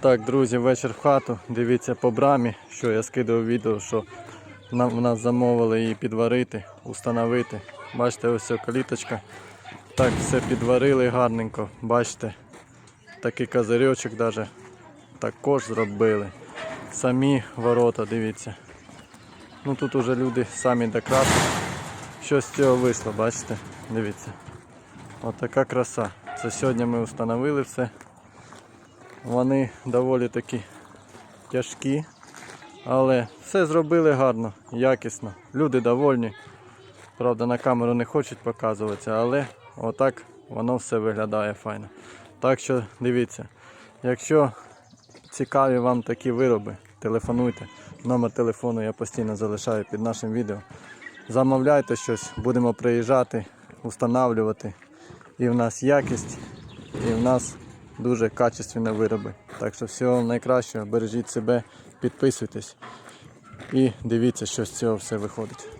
Так, друзі, вечір в хату. Дивіться по брамі, що я скидав відео, що нам в нас замовили її підварити, установити. Бачите, ось ця каліточка. Так, все підварили гарненько. Бачите, такий козирьочок також зробили. Самі ворота, дивіться. Ну тут уже люди самі докрасили. Що з цього вийшло, бачите? Дивіться. Отака краса. Це сьогодні ми встановили все. Вони доволі такі тяжкі, але все зробили гарно, якісно. Люди довольні. Правда, на камеру не хочуть показуватися, але отак воно все виглядає файно. Так що дивіться, якщо цікаві вам такі вироби, телефонуйте. Номер телефону я постійно залишаю під нашим відео. Замовляйте щось, будемо приїжджати, встановлювати. І в нас якість, і в нас дуже качественні вироби. Так що всього найкращого, бережіть себе, підписуйтесь і дивіться, що з цього все виходить.